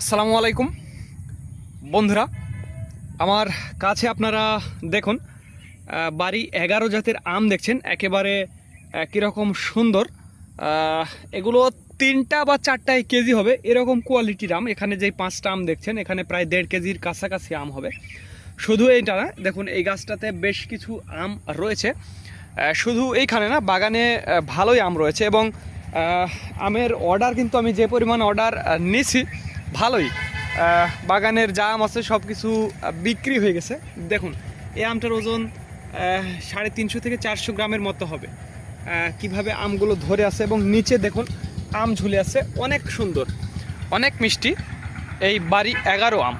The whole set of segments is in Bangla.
আসসালামু আলাইকুম। বন্ধুরা, আমার কাছে আপনারা দেখুন বাড়ি এগারো জাতের আম দেখছেন, একেবারে কীরকম সুন্দর। এগুলো তিনটা বা চারটায় কেজি হবে, এরকম কোয়ালিটির আম। এখানে যেই পাঁচটা আম দেখছেন, এখানে প্রায় দেড় কেজির কাছাকাছি আম হবে। শুধু এইটা না, দেখুন, এই গাছটাতে বেশ কিছু আম রয়েছে। শুধু এইখানে না, বাগানে ভালোই আম রয়েছে এবং আমের অর্ডার কিন্তু আমি যে পরিমাণ অর্ডার নিছি ভালোই। বাগানের যা আম আছে সব কিছু বিক্রি হয়ে গেছে। দেখুন, এই আমটার ওজন সাড়ে তিনশো থেকে চারশো গ্রামের মতো হবে। কীভাবে আমগুলো ধরে আছে এবং নিচে দেখুন, আম ঝুলে আছে, অনেক সুন্দর। অনেক মিষ্টি, এই বাড়ি এগারো আম।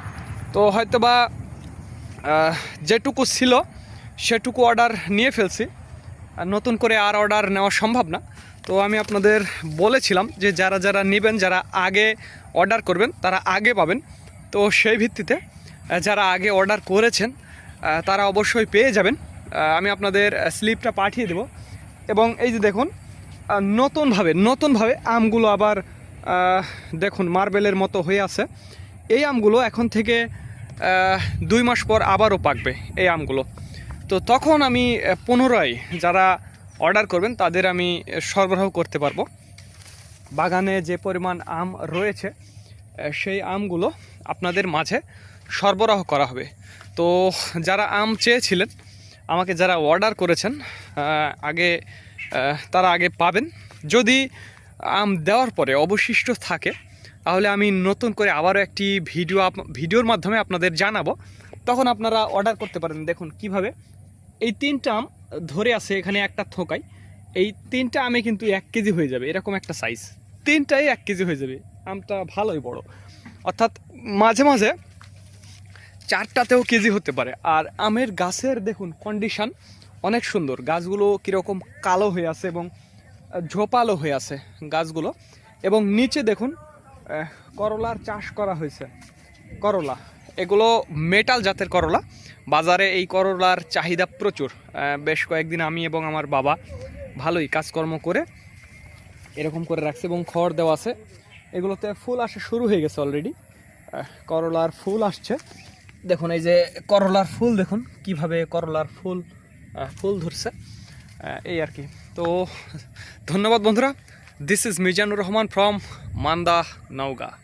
তো হয়তোবা যেটুকু ছিল, সেটুকু অর্ডার নিয়ে ফেলছি। নতুন করে আর অর্ডার নেওয়া সম্ভব না। তো আমি আপনাদের বলেছিলাম যে যারা যারা নেবেন, যারা আগে অর্ডার করবেন, তারা আগে পাবেন। তো সেই ভিত্তিতে যারা আগে অর্ডার করেছেন তারা অবশ্যই পেয়ে যাবেন। আমি আপনাদের স্লিপটা পাঠিয়ে দেব। এবং এই যে দেখুন নতুনভাবে নতুনভাবে আমগুলো আবার দেখুন, মার্বেলের মতো হয়ে আছে। এই আমগুলো এখন থেকে দুই মাস পর আবারও পাকবে এই আমগুলো। তো তখন আমি পুনরায় যারা অর্ডার করবেন, তাদের আমি সরবরাহ করতে পারব। বাগানে যে পরিমাণ আম রয়েছে, সেই আমগুলো আপনাদের মাঝে সরবরাহ করা হবে। তো যারা আম চেয়েছিলেন, আমাকে যারা অর্ডার করেছেন আগে তারা আগে পাবেন। যদি আম দেওয়ার পরে অবশিষ্ট থাকে, তাহলে আমি নতুন করে আবারও একটি ভিডিও ভিডিওর মাধ্যমে আপনাদের জানাব। তখন আপনারা অর্ডার করতে পারেন। দেখুন কীভাবে এই তিনটা আম ধরে আছে এখানে একটা থোকাই এই তিনটা আমে কিন্তু এক কেজি হয়ে যাবে, এরকম একটা সাইজ তিনটাই এক কেজি হয়ে যাবে, আমটা ভালোই বড়। অর্থাৎ মাঝে মাঝে চারটাতেও কেজি হতে পারে। আর আমের গাছের দেখুন কন্ডিশন অনেক সুন্দর। গাছগুলো কীরকম কালো হয়ে আছে এবং ঝোপালো হয়ে আছে গাছগুলো। এবং নিচে দেখুন করলার চাষ করা হয়েছে। করলা। এগুলো মেটাল জাতের করলা বাজারে এই করলার চাহিদা প্রচুর। বেশ কয়েকদিন আমি এবং আমার বাবা ভালোই কাজকর্ম করে এরকম করে রাখছে এবং খড় দেওয়া আছে। এগুলোতে ফুল আসা শুরু হয়ে গেছে অলরেডি করলার ফুল আসছে। দেখুন, এই যে করলার ফুল দেখুন, কীভাবে করলার ফুল ফুল ধরছে। এই আর কি। তো ধন্যবাদ বন্ধুরা। This is Mizanur Rahman from Manda, Naogaon.